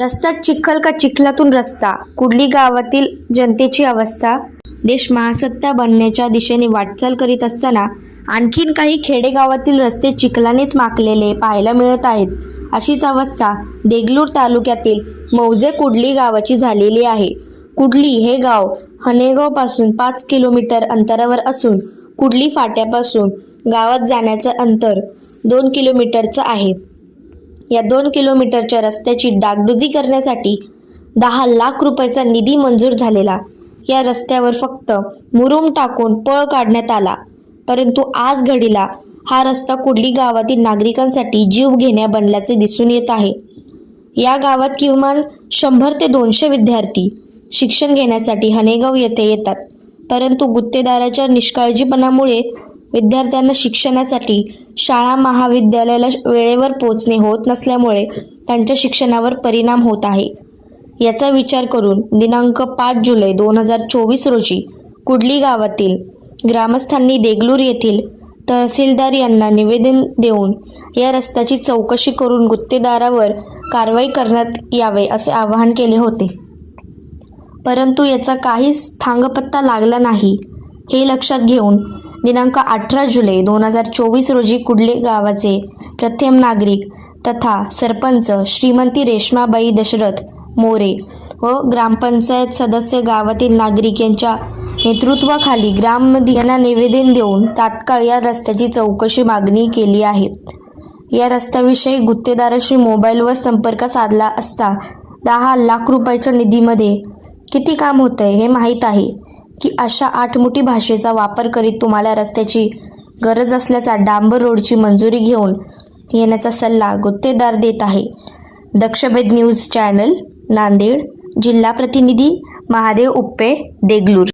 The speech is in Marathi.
रस्त्यात चिखल का चिखलातून रस्ता? कुडली गावातील जनतेची अवस्था? देश महासत्ता बनण्याच्या दिशेने वाटचाल करीत असताना आणखीन काही खेडेगावातील रस्ते चिखलानेच माखलेले पाहायला मिळत आहेत. अशीच अवस्था देगलूर तालुक्यातील मौजे कुडली गावाची झालेली आहे. कुडली हे गाव हनेगावपासून पाच किलोमीटर अंतरावर असून कुडली फाट्यापासून गावात जाण्याचं अंतर दोन किलोमीटरचं आहे. या दोन किलोमीटरच्या रस्त्याची डागडुजी करण्यासाठी दहा लाख रुपयाचा निधी मंजूर झालेला. या रस्त्यावर फक्त मुरुम टाकून पळ काढण्यात आला. परंतु आज घडीला हा रस्ता कुडली गावातील नागरिकांसाठी जीव घेण्या बनल्याचे दिसून येत आहे. या गावात किमान शंभर ते दोनशे विद्यार्थी शिक्षण घेण्यासाठी हनेगाव येथे येतात. परंतु गुत्तेदाराच्या निष्काळजीपणामुळे विद्यार्थ्यांना शिक्षणासाठी शाळा महाविद्यालयाला वेळेवर पोचणे होत नसल्यामुळे त्यांच्या शिक्षणावर परिणाम होत आहे. याचा विचार करून दिनांक पाच जुलै दोन हजार चोवीस रोजी कुडली गावातील ग्रामस्थांनी देगलूर येथील तहसीलदार यांना निवेदन देऊन या रस्त्याची चौकशी करून गुत्तेदारावर कारवाई करण्यात यावे असे आवाहन केले होते. परंतु याचा काहीच थांगपत्ता लागला नाही हे लक्षात घेऊन दिनांक अठरा जुलै दोन हजार चोवीस रोजी कुडले गावाचे प्रथम नागरिक तथा सरपंच श्रीमंती रेश्माबाई दशरथ मोरे व ग्रामपंचायत सदस्य गावातील नागरिक यांच्या नेतृत्वाखाली ग्राममध्ये यांना निवेदन देऊन तात्काळ या रस्त्याची चौकशी मागणी केली आहे. या रस्त्याविषयी गुत्तेदाराशी मोबाईलवर संपर्क साधला असता दहा लाख रुपयाच्या निधीमध्ये किती काम होतंय हे माहीत आहे. की अशा आठमुठी भाषेचा वापर करीत तुम्हाला रस्त्याची गरज असल्याचा डांबर रोडची मंजुरी घेऊन येण्याचा सल्ला गुत्तेदार देत आहे. दक्षभेद न्यूज चॅनल नांदेड जिल्हा प्रतिनिधी महादेव उप्पे देगलूर.